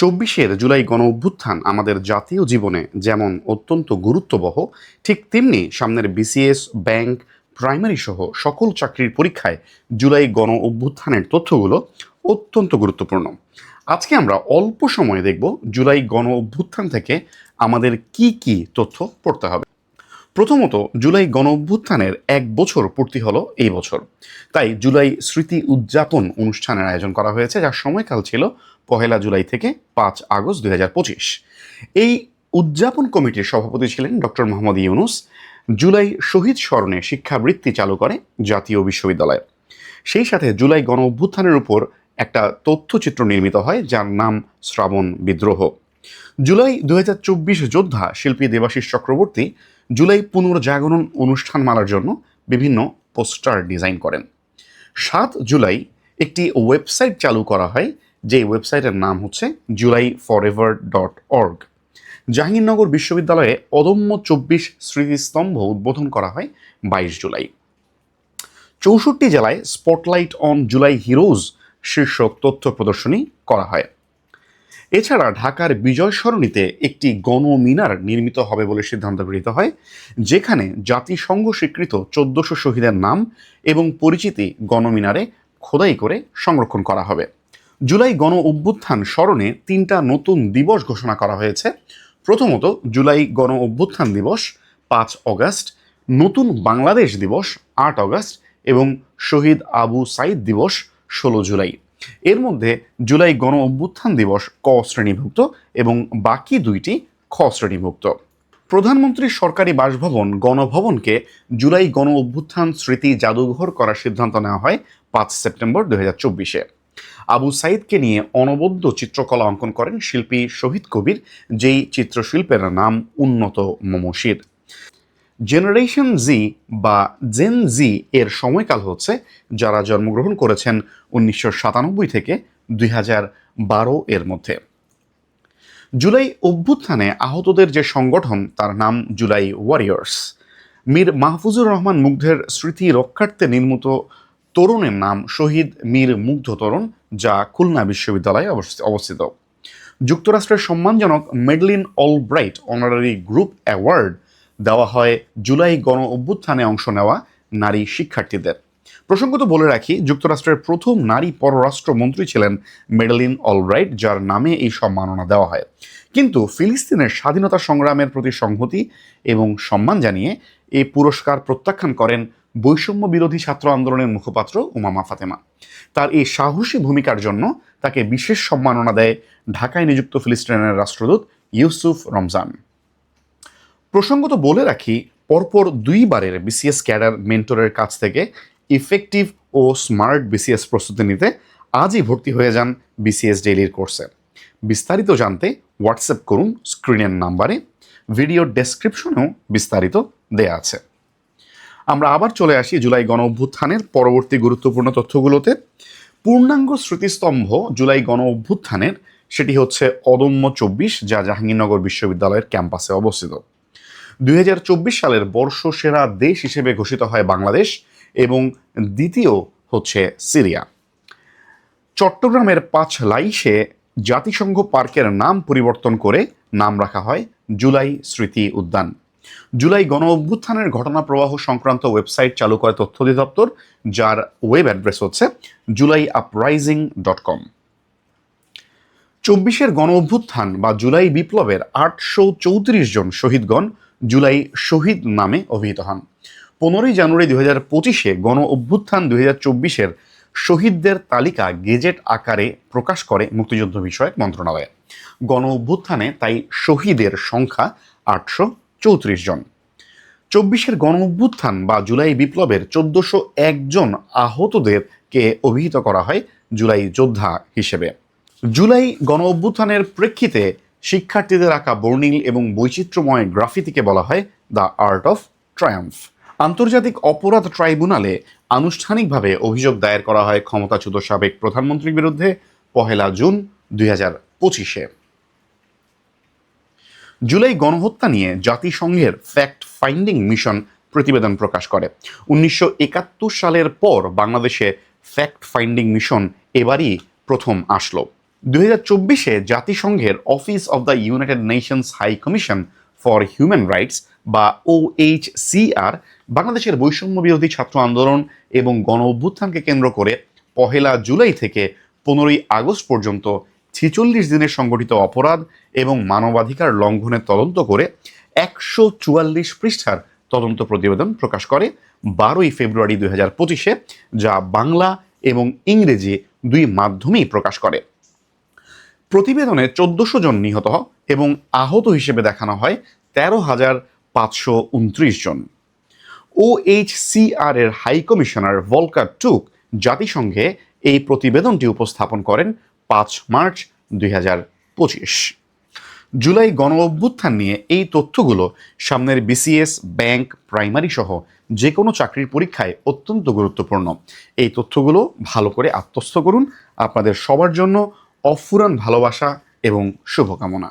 চব্বিশের জুলাই গণ অভ্যুত্থান আমাদের জাতীয় জীবনে যেমন অত্যন্ত গুরুত্ববহ, ঠিক তেমনি সামনের বিসিএস ব্যাংক, প্রাইমারি সহ সকল চাকরির পরীক্ষায় জুলাই গণ অভ্যুত্থানের তথ্যগুলো অত্যন্ত গুরুত্বপূর্ণ। আজকে আমরা অল্প সময়ে দেখব জুলাই গণ অভ্যুত্থান থেকে আমাদের কি কি তথ্য পড়তে হবে। প্রথমত, জুলাই গণ অভ্যুত্থানের এক বছর পূর্তি হলো এই বছর। তাই জুলাই স্মৃতি উদযাপন অনুষ্ঠানের আয়োজন করা হয়েছে যার সময়কাল ছিল পহেলা জুলাই থেকে পাঁচ আগস্ট দুই হাজার পঁচিশ। এই উদযাপন কমিটির সভাপতি ছিলেন ডক্টর মোহাম্মদ ইউনুস। জুলাই শহীদ স্মরণে শিক্ষাবৃত্তি চালু করে জাতীয় বিশ্ববিদ্যালয়। সেই সাথে জুলাই গণ অভ্যুত্থানের উপর একটা তথ্যচিত্র নির্মিত হয়, যার নাম শ্রাবণ বিদ্রোহ। জুলাই দু হাজার চব্বিশ যোদ্ধা শিল্পী দেবাশিস চক্রবর্তী জুলাই পুনর্জাগরণ অনুষ্ঠানমালার জন্য বিভিন্ন পোস্টার ডিজাইন করেন। সাত জুলাই একটি ওয়েবসাইট চালু করা হয় যে ওয়েবসাইটের নাম হচ্ছে July forever dot org Jahangirnagar বিশ্ববিদ্যালয়ে অদম্য চব্বিশ স্মৃতিস্তম্ভ উদ্বোধন করা হয় বাইশ জুলাই। চৌষট্টি জেলায় স্পটলাইট অন জুলাই হিরোজ শীর্ষক তথ্য প্রদর্শনী করা হয়। এছাড়া ঢাকার বিজয় সরণিতে একটি গণমিনার নির্মিত হবে বলে সিদ্ধান্ত গৃহীত হয়, যেখানে জাতিসংঘ স্বীকৃত চোদ্দশো শহীদের নাম এবং পরিচিতি গণমিনারে খোদাই করে সংরক্ষণ করা হবে। জুলাই গণ অভ্যুত্থান স্মরণে তিনটা নতুন দিবস ঘোষণা করা হয়েছে। প্রথমত, জুলাই গণ অভ্যুত্থান দিবস, পাঁচ অগাস্ট, নতুন বাংলাদেশ দিবস, আট অগাস্ট এবং শহীদ আবু সাইদ দিবস, ষোলো জুলাই। এর মধ্যে জুলাই গণ অভ্যুত্থান দিবস ক শ্রেণীভুক্ত এবং বাকি দুইটি খ শ্রেণীভুক্ত। প্রধানমন্ত্রীর সরকারি বাসভবন গণভবনকে জুলাই গণ অভ্যুত্থান স্মৃতি জাদুঘর করার সিদ্ধান্ত নেওয়া হয় পাঁচ সেপ্টেম্বর দু হাজার চব্বিশে। আবু সাইদকে নিয়ে অনবদ্য চিত্রকলা অঙ্কন করেন শিল্পী শহীদ কবির, যেই চিত্রশিল্পের নাম উন্নত মমশির। জেনারেশন জি বা জেন জি এর সময়কাল হচ্ছে, যারা জন্মগ্রহণ করেছেন উনিশশো সাতানব্বই থেকে দুই বারো এর মধ্যে। জুলাই অভ্যুত্থানে আহতদের যে সংগঠন, তার নাম জুলাই ওয়ারিয়র্স। মীর মাহফুজুর রহমান মুগ্ধের স্মৃতি রক্ষার্থে নির্মিত তরুণের নাম শহীদ মীর মুগ্ধ তরুণ, যা খুলনা বিশ্ববিদ্যালয়ে অবস্থিত। যুক্তরাষ্ট্রের সম্মানজনক Madeleine Albright honorary group award দেওয়া হয় জুলাই গণ অভ্যুত্থানে অংশ নেওয়া নারী শিক্ষার্থীদের। প্রসঙ্গত বলে রাখি, যুক্তরাষ্ট্রের প্রথম নারী পররাষ্ট্রমন্ত্রী ছিলেন মেডেলিন অলব্রাইট, যার নামে এই সম্মাননা দেওয়া হয়। কিন্তু ফিলিস্তিনের স্বাধীনতা সংগ্রামের প্রতি সংহতি এবং সম্মান জানিয়ে এই পুরস্কার প্রত্যাখ্যান করেন বৈষম্য বিরোধী ছাত্র আন্দোলনের মুখপাত্র উমামা ফাতেমা। তার এই সাহসী ভূমিকার জন্য তাকে বিশেষ সম্মাননা দেয় ঢাকায় নিযুক্ত ফিলিস্তিনের রাষ্ট্রদূত ইউসুফ রমজান। প্রসঙ্গত বলে রাখি, পরপর দুইবারের বিসিএস ক্যাডার মেন্টরের কাছ থেকে ইফেক্টিভ ও স্মার্ট বিসিএস প্রস্তুতি নিতে আজই ভর্তি হয়ে যান বিসিএস ডেইলির কোর্সে। বিস্তারিত জানতে হোয়াটসঅ্যাপ করুন স্ক্রিনের নাম্বারে, ভিডিও ডেসক্রিপশনেও বিস্তারিত দেয়া আছে। আমরা আবার চলে আসি জুলাই গণ অভ্যুত্থানের পরবর্তী গুরুত্বপূর্ণ তথ্যগুলোতে। পূর্ণাঙ্গ স্মৃতিস্তম্ভ জুলাই গণ অভ্যুত্থানের সেটি হচ্ছে অদম্য চব্বিশ, যা জাহাঙ্গীরনগর বিশ্ববিদ্যালয়ের ক্যাম্পাসে অবস্থিত। দুই হাজার চব্বিশ সালের বর্ষসেরা দেশ হিসেবে ঘোষিত হয় বাংলাদেশ এবং দ্বিতীয় হচ্ছে সিরিয়া। চট্টগ্রামের পাঁচ লাইশে জাতিসংঘ পার্কের নাম পরিবর্তন করে নাম রাখা হয় জুলাই স্মৃতি উদ্যান। জুলাই গণ অভ্যুত্থানের ঘটনা প্রবাহ সংক্রান্ত ওয়েবসাইট চালু করে তথ্য অধিদপ্তর, যার ওয়েব অ্যাড্রেস হচ্ছে জুলাই আপরাইজিং ডট কম চব্বিশের গণ অভ্যুত্থান বা জুলাই বিপ্লবের আটশো চৌত্রিশ জন শহীদগণ জুলাই শহীদ নামে অভিহিত হন। পনেরোই জানুয়ারি দুই হাজার পঁচিশে গণ অভ্যুত্থান দুই হাজার চব্বিশের শহীদদের তালিকা গেজেট আকারে প্রকাশ করে মুক্তিযুদ্ধ বিষয়ক মন্ত্রণালয়। গণ অভ্যুত্থানে তাই শহীদের সংখ্যা আটশো চৌত্রিশ জন। চব্বিশের গণ অভ্যুত্থান বা জুলাই বিপ্লবের চোদ্দশো একজন আহতদেরকে অভিহিত করা হয় জুলাই যোদ্ধা হিসেবে। জুলাই গণ অভ্যুত্থানের প্রেক্ষিতে শিক্ষার্থীদের আঁকা বর্ণিল এবং বৈচিত্র্যময় গ্রাফিতিকে বলা হয় দ্য আর্ট অফ ট্রায়াম্ফ আন্তর্জাতিক অপরাধ ট্রাইব্যুনালে আনুষ্ঠানিকভাবে অভিযোগ দায়ের করা হয় ক্ষমতাচ্যুত সাবেক প্রধানমন্ত্রীর বিরুদ্ধে পহেলা জুন দুই হাজার পঁচিশে। জুলাই গণহত্যা নিয়ে জাতিসংঘের ফ্যাক্ট ফাইন্ডিং মিশন প্রতিবেদন প্রকাশ করে। উনিশশো একাত্তর সালের পর বাংলাদেশে ফ্যাক্ট ফাইন্ডিং মিশন এবারই প্রথম আসলো। দুই হাজার চব্বিশে জাতিসংঘের office of the United Nations High Commission for Human Rights বা ওএইচসিআর বাংলাদেশের বৈষম্য বিরোধী ছাত্র আন্দোলন এবং গণ অভ্যুত্থানকে কেন্দ্র করে পহেলা জুলাই থেকে পনেরোই আগস্ট পর্যন্ত ছেচল্লিশ দিনের সংগঠিত অপরাধ এবং মানবাধিকার লঙ্ঘনের তদন্ত করে একশো চুয়াল্লিশ পৃষ্ঠার তদন্ত প্রতিবেদন প্রকাশ করে বারোই ফেব্রুয়ারি দুই হাজার পঁচিশে, যা বাংলা এবং ইংরেজি দুই মাধ্যমেই প্রকাশ করে। প্রতিবেদনে চোদ্দশো জন নিহত এবং আহত হিসেবে দেখানো হয় তেরো হাজার পাঁচশো উনত্রিশ জন। ওএইচসিআর এর হাই কমিশনার ভলকার টুক জাতিসংঘে এই প্রতিবেদনটি উপস্থাপন করেন পাঁচ মার্চ দুই হাজার পঁচিশ। জুলাই গণ অভ্যুত্থান নিয়ে এই তথ্যগুলো সামনের বিসিএস, ব্যাংক, প্রাইমারি সহ যে কোনো চাকরির পরীক্ষায় অত্যন্ত গুরুত্বপূর্ণ। এই তথ্যগুলো ভালো করে আত্মস্থ করুন। আপনাদের সবার জন্য অফুরান ভালোবাসা এবং শুভকামনা।